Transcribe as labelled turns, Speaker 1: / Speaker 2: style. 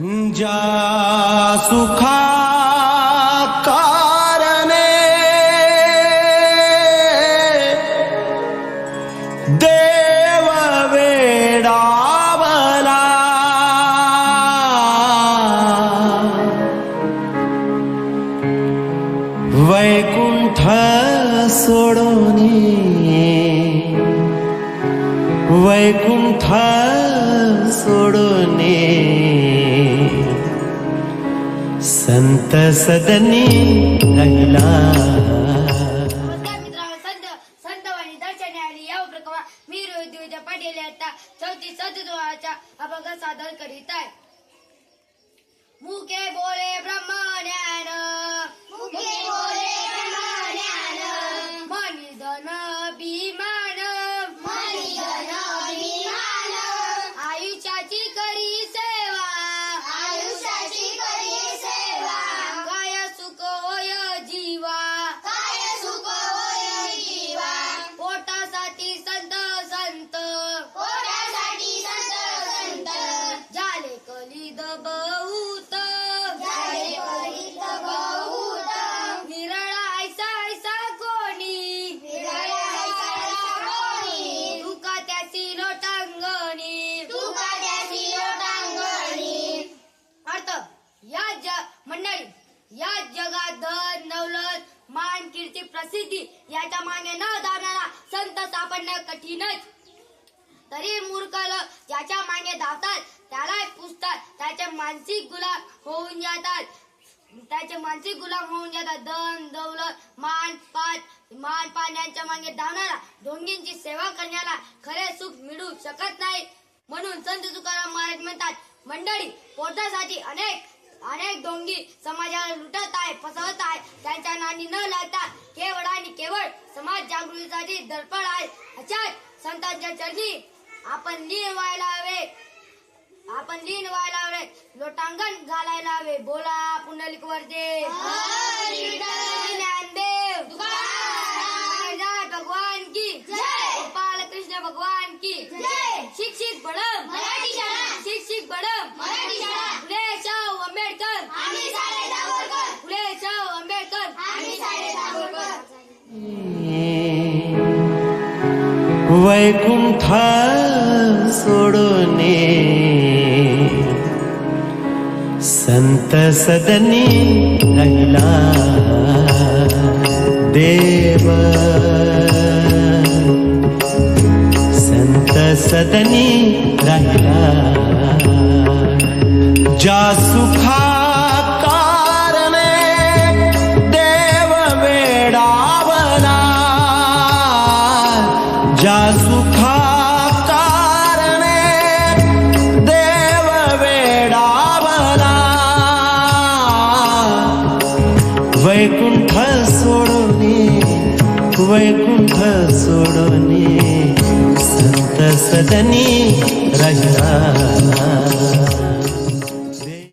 Speaker 1: ज्या सुखा कारणे देव वेडावला वैकुंठ सोडोनी वैकुंठ सोडोने
Speaker 2: आली. या उपक्रमा मी रोहित द्विज पाटील आता चौथी सदुवाच्या अभंग सादर करीत आहे. मुखे बोले ब्रह्म ज्ञान मुखे बोले ब्रह्म ज्ञान मनी धन मंडळी या जगात धन दौलत मान कीर्ती प्रसिद्धी याच्या मागे न धावणारा संत सापडणं कठीणच. तरी मूर्ख लोक ज्याच्या मागे धावतात त्याला पुसतात त्याचे मानसिक गुलाम होऊन जातात. त्याचे मानसिक गुलाम होऊन जातात. धन दौलत मान पात मान पान यांच्या मागे धावणारा ढोंगींची सेवा करण्याला खरे सुख मिळू शकत नाही. म्हणून संत तुकाराम महाराज म्हणतात मंडळी पोटासाठी अनेक अनेक डोंगी समाजाला लुटत आहे फसवत आहे. त्यांच्या नाणी न लागता केवळ आणि केवळ समाज जागृतीसाठी दडपण आहे. अशाच संतांच्या चरणी आपण लीन व्हायला हवे. आपण लीन व्हायला हवे. लोटांगण घालायला हवे. बोला पुंडलिक वरते ज्ञानदेव भगवान. की. गोपाल कृष्ण भगवान की. शिक्षित बडम.
Speaker 3: मराठी शाळा.
Speaker 2: शिक्षित बडम.
Speaker 3: मराठी शाळा.
Speaker 2: फुले शाहू आंबेडकर.
Speaker 3: आम्ही सारे दाभोळकर
Speaker 2: फुले शाहू आंबेडकर.
Speaker 3: आम्ही सारे दाभोळकर
Speaker 1: वैकुंठ सोडोने. संत सदनी राहिला देव. संत सदनी राहिला. ज्या सुखा कारणे वैकुंठ सोडोने वैकुंठ सोडोने संत सदनी राहिला